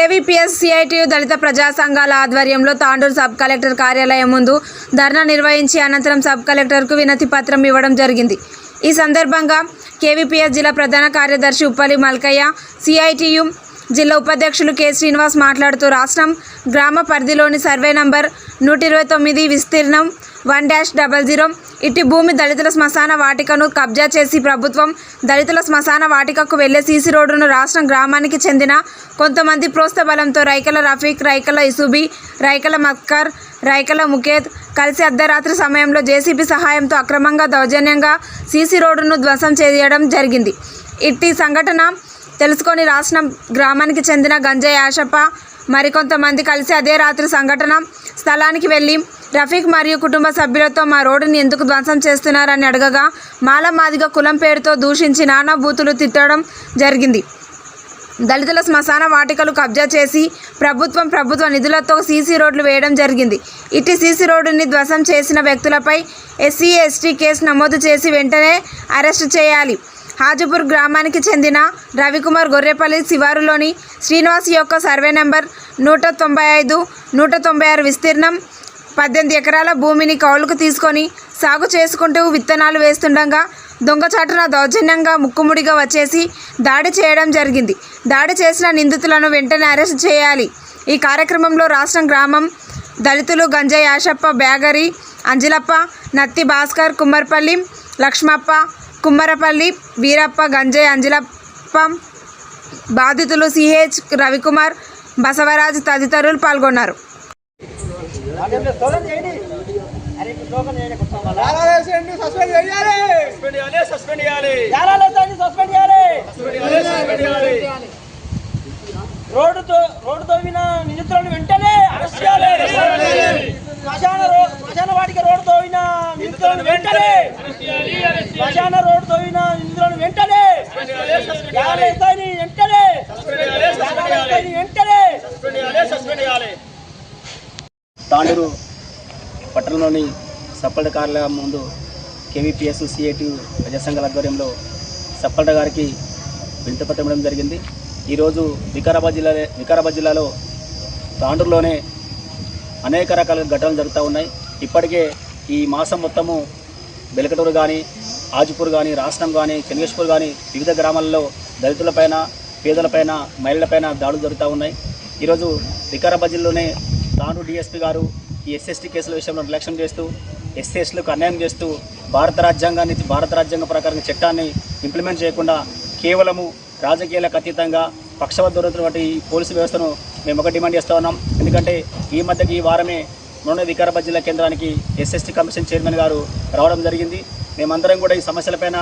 KVPS CITU దళిత ప్రజా సంఘాల ఆధ్వర్యంలో తాండూరు సబ్ కలెక్టర్ కార్యాలయం ముందు ధర్నా నిర్వహించి అనంతరం సబ్ కలెక్టర్కు వినతి పత్రం ఇవ్వడం జరిగింది. ఈ సందర్భంగా కేవీపీఎస్ జిల్లా ప్రధాన కార్యదర్శి ఉప్పలి మల్కయ్య సిఐటియు జిల్లా ఉపాధ్యక్షులు కె శ్రీనివాస్ మాట్లాడుతూ రాష్ట్రం గ్రామ పరిధిలోని సర్వే నంబర్ నూట ఇరవై తొమ్మిది విస్తీర్ణం వన్ డాష్ డబల్ జీరో. ఇటు భూమి దళితుల శ్మశాన వాటికను కబ్జా చేసి ప్రభుత్వం దళితుల శ్మశాన వాటికకు వెళ్ళే సీసీ రోడ్డును రాష్ట్రం గ్రామానికి చెందిన కొంతమంది ప్రోత్సాహ బలంతో రైకల రఫీక్ రైకల ఇసుబి రైకల మక్కర్ రైకల ముఖేత్ కలిసి అర్ధరాత్రి సమయంలో జేసీబీ సహాయంతో అక్రమంగా దౌర్జన్యంగా సీసీ రోడ్డును ధ్వంసం చేయడం జరిగింది. ఇట్టి సంఘటన తెలుసుకొని రాసిన గ్రామానికి చెందిన గంజాయి యాషప్ప మరికొంతమంది కలిసి అదే రాత్రి సంఘటన స్థలానికి వెళ్ళి రఫీక్ మరియు కుటుంబ సభ్యులతో మా రోడ్డుని ఎందుకు ధ్వంసం చేస్తున్నారని అడగగా మాల మాదిగ కులం పేరుతో దూషించి నానా బూతులు తిట్టడం జరిగింది. దళితుల శ్మశాన వాటికలు కబ్జా చేసి ప్రభుత్వం ప్రభుత్వ నిధులతో సీసీ రోడ్లు వేయడం జరిగింది. ఇటు సీసీ రోడ్డుని ధ్వంసం చేసిన వ్యక్తులపై ఎస్సీ ఎస్టీ కేసు నమోదు చేసి వెంటనే అరెస్టు చేయాలి. హాజీపూర్ గ్రామానికి చెందిన రవికుమార్ గొర్రెపల్లి శివారులోని శ్రీనివాస్ యొక్క సర్వే నెంబర్ నూట తొంభై ఐదు నూట తొంభై ఆరు విస్తీర్ణం పద్దెనిమిది ఎకరాల భూమిని కౌలుకు తీసుకొని సాగు చేసుకుంటూ విత్తనాలు వేస్తుండగా దొంగచాటున దౌర్జన్యంగా ముక్కుముడిగా వచ్చేసి దాడి చేయడం జరిగింది. దాడి చేసిన నిందితులను వెంటనే అరెస్ట్ చేయాలి. ఈ కార్యక్రమంలో రాష్ట్రం గ్రామం దళితులు గంజాయి యాషప్ప బ్యాగరి అంజలప్ప నత్తి భాస్కర్ కుమ్మర్పల్లి లక్ష్మప్ప కుమ్మరపల్లి వీరప్ప గంజయ్ అంజలప్పం బాధితులు సిహెచ్ రవికుమార్ బసవరాజ్ తదితరులు పాల్గొన్నారు. రోడ్డుతో సస్పెండ్ చేయాలి. రోడ్డు తవ్విన నిందితులను వెంటనే అరెస్ట్ చేయాలి శ్మశాన రో- శ్మశాన వాటికి రోడ్డు తవ్విన నిందితులను వెంటనే శ్మశాన రోడ్డు తవ్విన నిందితులను వెంటనే లాలాదేశాన్ని వెంటనే. వెంటనే. తాండూరు పట్టణంలోని సప్పల్ట కార్యాలయం ముందు కేవీపీఎస్ సిఐటి ప్రజా సంఘాల ఆధ్వర్యంలో సప్పల్ట గారికి వింతపత్రం ఇవ్వడం జరిగింది. ఈరోజు వికారాబాద్ జిల్లా వికారాబాద్ జిల్లాలో తాండూరులోనే అనేక రకాల ఘటనలు జరుగుతూ ఉన్నాయి. ఇప్పటికే ఈ మాసం మొత్తము బెలకటూరు కానీ ఆజిపూర్ కానీ రాష్ట్రం కానీ చెన్నగేశ్పూర్ కానీ వివిధ గ్రామాల్లో దళితులపైన పేదలపైన మహిళలపైన దాడులు జరుగుతూ ఉన్నాయి. ఈరోజు వికారాబాద్ జిల్లాలోనే తాను డిఎస్పీ గారు ఈ ఎస్ఎస్టీ కేసుల విషయంలో నిర్లక్ష్యం చేస్తూ ఎస్సీఎస్లకు అన్యాయం చేస్తూ భారత రాజ్యాంగాన్ని భారత రాజ్యాంగ ప్రకారం చట్టాన్ని ఇంప్లిమెంట్ చేయకుండా కేవలము రాజకీయాలకు అతీతంగా పక్షవద్దరుతున్నటువంటి ఈ పోలీసు వ్యవస్థను మేము ఒక డిమాండ్ చేస్తూ ఉన్నాం. ఎందుకంటే ఈ మధ్యకి ఈ వారమే మొన్న వికారాబాద్ జిల్లా కేంద్రానికి ఎస్ఎస్టీ కమిషన్ చైర్మన్ గారు రావడం జరిగింది. మేమందరం కూడా ఈ సమస్యలపైన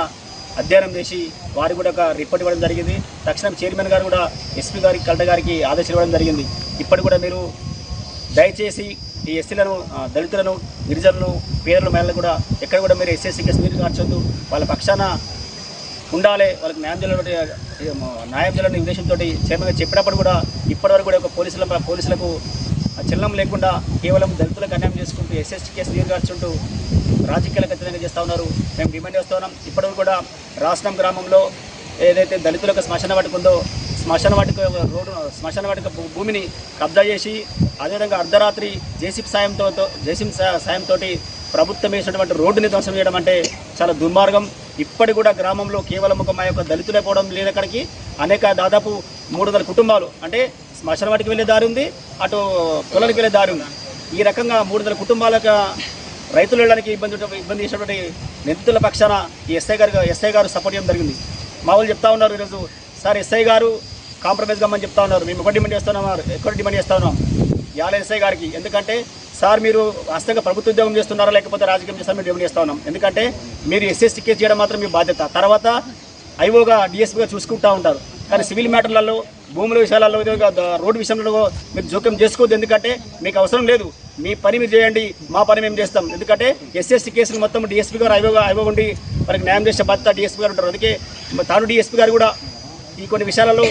అధ్యయనం చేసి వారికి కూడా ఒక రిపోర్ట్ ఇవ్వడం జరిగింది. తక్షణం చైర్మన్ గారు కూడా ఎస్పీ గారికి కలెక్టర్ గారికి ఆదేశాలు ఇవ్వడం జరిగింది. ఇప్పటి కూడా మీరు దయచేసి ఈ ఎస్సీలను దళితులను గిరిజనులను పేదల మహిళలు కూడా ఎక్కడ కూడా మీరు ఎస్ఎస్సీ కేసు మీరు మార్చొద్దు వాళ్ళ పక్షాన ఉండాలి. వాళ్ళకి న్యాయం చేయాలని న్యాయం చేయాలనే ఉద్దేశంతో చైర్మన్ గారు చెప్పినప్పుడు కూడా ఇప్పటివరకు కూడా ఒక పోలీసుల పోలీసులకు చెల్లం లేకుండా కేవలం దళితులకు అన్యాయం చేసుకుంటూ ఎస్ఎస్టీ కేసు నీరుగార్చుంటూ రాజకీయాలకు ఖచ్చితంగా చేస్తూ ఉన్నారు. మేము డిమాండ్ చేస్తూ ఉన్నాం. ఇప్పటివరకు కూడా రాష్ట్రం గ్రామంలో ఏదైతే దళితులకు శ్మశాన వాటికి ఉందో శ్మశాన వాటిక రోడ్డు శ్మశాన వాటిక భూమిని కబ్జా చేసి అదేవిధంగా అర్ధరాత్రి జేసీబీ సాయంతో జేసీబీ సాయంతో ప్రభుత్వం వేసినటువంటి రోడ్డుని ధ్వంసం చేయడం అంటే చాలా దుర్మార్గం. ఇప్పటి కూడా గ్రామంలో కేవలం ఒక మా యొక్క దళితులే పోవడం లేదక్కడికి అనేక దాదాపు మూడు వందల కుటుంబాలు అంటే శ్మశాన వాటికి వెళ్ళే దారి ఉంది. అటు పొలానికి వెళ్ళే దారి ఉంది. ఈ రకంగా మూడు వందల కుటుంబాలకు రైతులు వెళ్ళడానికి ఇబ్బంది ఇబ్బంది చేసినటువంటి నిందితుల పక్షాన ఈ ఎస్ఐ గారు ఎస్ఐ గారు సపోర్ట్ చేయడం జరిగింది. మా వాళ్ళు చెప్తా ఉన్నారు ఈరోజు సార్ ఎస్ఐ గారు కాంప్రమైజ్ కమ్మని చెప్తా ఉన్నారు. మేము ఒక డిమాండ్ చేస్తున్నాం ఎక్కువ డిమాండ్ చేస్తా ఉన్నాం. యాల ఎస్ఐ గారికి ఎందుకంటే సార్ మీరు వాస్తవంగా ప్రభుత్వ ఉద్యోగం చేస్తున్నారా లేకపోతే రాజకీయం చేస్తారా మేము డిమాండ్ చేస్తా ఉన్నాం. ఎందుకంటే మీరు ఎస్ఎస్టీ కేసు చేయడం మాత్రం మీ బాధ్యత. తర్వాత ఐఓగా డిఎస్పీగా చూసుకుంటూ ఉంటారు. కానీ సివిల్ మ్యాటర్లలో భూముల విషయాలలో రోడ్డు విషయంలో మీరు జోక్యం చేసుకోవద్దు. ఎందుకంటే మీకు అవసరం లేదు. మీ పని మీరు చేయండి మా పని మేము చేస్తాం. ఎందుకంటే ఎస్ఎస్టీ కేసులు మొత్తం డిఎస్పీ గారు అయ్యో ఐఓ ఉండి వారికి న్యాయం చేసే బాధ్యత డిఎస్పీ గారు ఉంటారు. అందుకే తాను డిఎస్పీ గారు కూడా ఈ కొన్ని విషయాలలో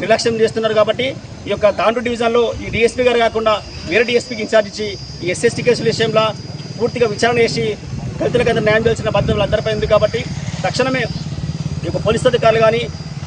నిర్లక్ష్యం చేస్తున్నారు కాబట్టి ఈ యొక్క తాండ్రు డివిజన్లో ఈ డిఎస్పీ గారు కాకుండా వేరే డిఎస్పీకి ఇన్ఛార్జ్ ఇచ్చి ఈ ఎస్ఎస్టీ కేసుల విషయంలో పూర్తిగా విచారణ చేసి దళితులకు అందరూ న్యాయం చేసిన బాధ్యతలు అందరిపై ఉంది కాబట్టి తక్షణమే ఈ యొక్క పోలీస్ అధికారులు కానీ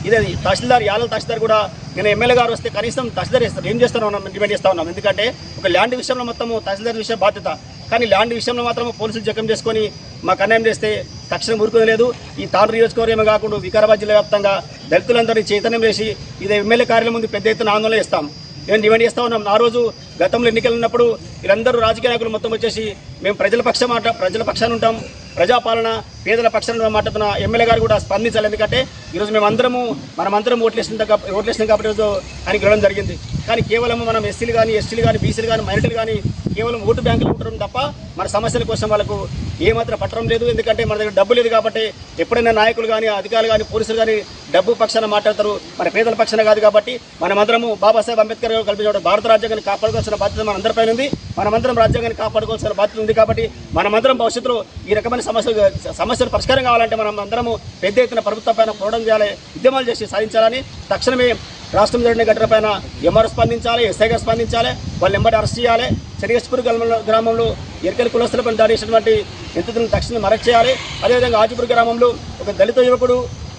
ఇదే తహసీల్దార్ యాదవ్ తహసీల్దార్ కూడా నేను ఎమ్మెల్యే గారు వస్తే కనీసం తహసీల్దార్ ఇస్తారు ఏం చేస్తాను ఉన్నాం డిమాండ్ చేస్తా ఉన్నాం ఎందుకంటే ఒక ల్యాండ్ విషయంలో మొత్తం తహసీల్దార్ విషయం బాధ్యత. కానీ ల్యాండ్ విషయంలో మాత్రం పోలీసులు జఖం చేసుకొని మాకు అన్యాయం చేస్తే తక్షణం ఊరుకుని లేదు ఈ తాండ్రు నియోజకవర్గమే కాకుండా వికారాబాద్ జిల్లా వ్యాప్తంగా దళితులందరినీ చైతన్యం చేసి ఇది ఎమ్మెల్యే కార్యాలయం ముందు పెద్ద ఎత్తున ఆందోళన చేస్తాం. మేము డిమాండ్ చేస్తా ఉన్నాం. ఆ రోజు గతంలో ఎన్నికలు ఉన్నప్పుడు వీళ్ళందరూ రాజకీయ నాయకులు మొత్తం వచ్చేసి మేము ప్రజల పక్షం ప్రజల పక్షాన ఉంటాం. ప్రజాపాలన పేదల పక్షాన మాట్లాడుతున్న ఎమ్మెల్యే గారు కూడా స్పందించాలి. ఎందుకంటే ఈరోజు మేము అందరము మనమందరం ఓట్లేసిన ఓట్లేసినాం కాబట్టి ఈరోజు ఆయన గెలవడం జరిగింది. కానీ కేవలం మనం ఎస్సీలు కానీ ఎస్టీలు కానీ బీసీలు కానీ మైనార్టీలు కానీ కేవలం ఓటు బ్యాంకులు ఉండడం తప్ప మన సమస్యల కోసం వాళ్ళకు ఏమాత్రం పట్టడం లేదు. ఎందుకంటే మన దగ్గర డబ్బు లేదు కాబట్టి ఎప్పుడైనా నాయకులు కానీ అధికారులు కానీ పోలీసులు కానీ డబ్బు పక్షాన మాట్లాడతారు. మన పేదల పక్షాన కాదు కాబట్టి మనమందరము బాబాసాహెబ్ అంబేద్కర్ గారు కల్పించిన భారత రాజ్యాంగాన్ని కాపాడుకోవాల్సిన బాధ్యత మనందరిపైన ఉంది. మనమందరం రాజ్యాంగాన్ని కాపాడుకోవాల్సిన బాధ్యత ఉంది కాబట్టి మనమందరం భవిష్యత్తులో ఈ రకమైన సమస్యలు సమస్యలు పరిష్కారం కావాలంటే మనం అందరము పెద్ద ఎత్తున ప్రభుత్వం పైన పోవడం చేయాలి ఉద్యమాలు చేసి సాధించాలని తక్షణమే రాష్ట్రం జరిగిన ఘటన పైన ఎంఆర్ స్పందించాలి ఎస్ఐగా స్పందించాలి వాళ్ళు ఎంబడి అరెస్ట్ చేయాలి. చెరిగస్పూర్ గ్రామంలో గ్రామంలో ఎరకల కులస్తులపై దాడి చేసినటువంటి నిందితులను తక్షణం అరెస్ట్ చేయాలి. అదేవిధంగా ఆజిపూర్ గ్రామంలో ఒక దళిత యువకుడు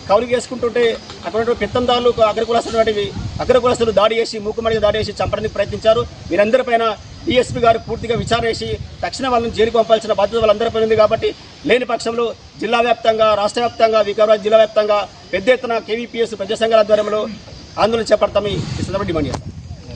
కౌలు చేసుకుంటుంటే అక్కడ ఉన్న పెత్తందారులు అగ్ర కులస్తున్నటువంటి అగ్ర కులస్తులు దాడి చేసి మూకుమడిగా దాడి చేసి చంపడానికి ప్రయత్నించారు. వీరందరిపైన డిఎస్పీ గారు పూర్తిగా విచారణ చేసి తక్షణం వాళ్ళని జైలుకు పంపాల్సిన బాధ్యత వాళ్ళందరిపై ఉంది కాబట్టి లేని పక్షంలో జిల్లా వ్యాప్తంగా రాష్ట్ర వ్యాప్తంగా వికారాబాద్ జిల్లా వ్యాప్తంగా పెద్ద ఎత్తున కేవీపీఎస్ ప్రజా సంఘాల ఆధ్వర్యంలో ఆందోళన చేపడతామని ఈ సందర్భంగా డిమాండ్ చేస్తాం.